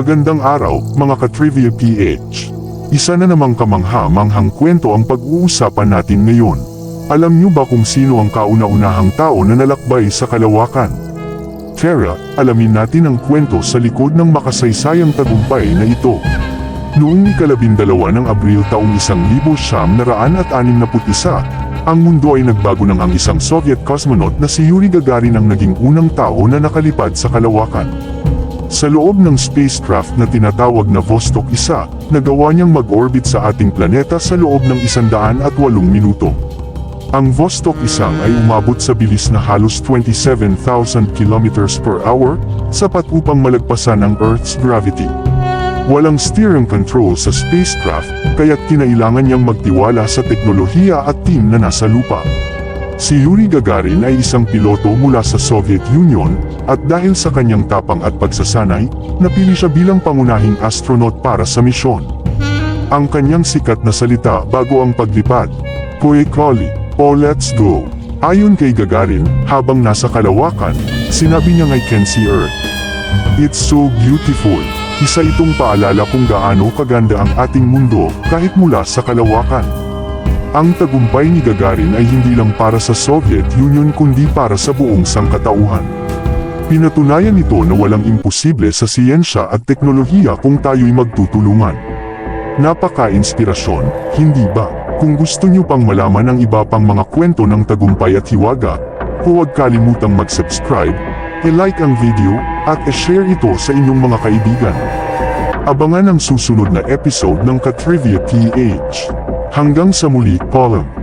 Magandang araw, mga ka-Trivia PH. Isa na namang kamangha-manghang kwento ang pag-uusapan natin ngayon. Alam niyo ba kung sino ang kauna-unahang tao na nalakbay sa kalawakan? Tara, alamin natin ang kwento sa likod ng makasaysayang tagumpay na ito. Noong ikalabindalawa ng Abril taong isang libo siyam naraan at anim na putisa, ang mundo ay nagbago nang ang isang Soviet cosmonaut na si Yuri Gagarin ang naging unang tao na nakalipad sa kalawakan. Sa loob ng spacecraft na tinatawag na Vostok 1, nagawa niyang mag-orbit sa ating planeta sa loob ng 108 minuto. Ang Vostok 1 ay umabot sa bilis na halos 27,000 kilometers per hour, sapat upang malagpasan ang Earth's gravity. Walang steering control sa spacecraft, kaya't kinailangan niyang magtiwala sa teknolohiya at team na nasa lupa. Si Yuri Gagarin ay isang piloto mula sa Soviet Union, at dahil sa kanyang tapang at pagsasanay, napili siya bilang pangunahing astronaut para sa misyon. Ang kanyang sikat na salita bago ang paglipad, Poekali, o Let's Go. Ayon kay Gagarin, habang nasa kalawakan, sinabi niya I can see Earth. It's so beautiful. Isa itong paalala kung gaano kaganda ang ating mundo kahit mula sa kalawakan. Ang tagumpay ni Gagarin ay hindi lang para sa Soviet Union kundi para sa buong sangkatauhan. Pinatunayan nito na walang imposible sa siyensya at teknolohiya kung tayo'y magtutulungan. Napaka-inspirasyon, hindi ba? Kung gusto niyo pang malaman ang iba pang mga kwento ng tagumpay at hiwaga, huwag kalimutang mag-subscribe, i-like ang video, at i-share ito sa inyong mga kaibigan. Abangan ang susunod na episode ng Katrivia PH. Hanggang sa muli, Column.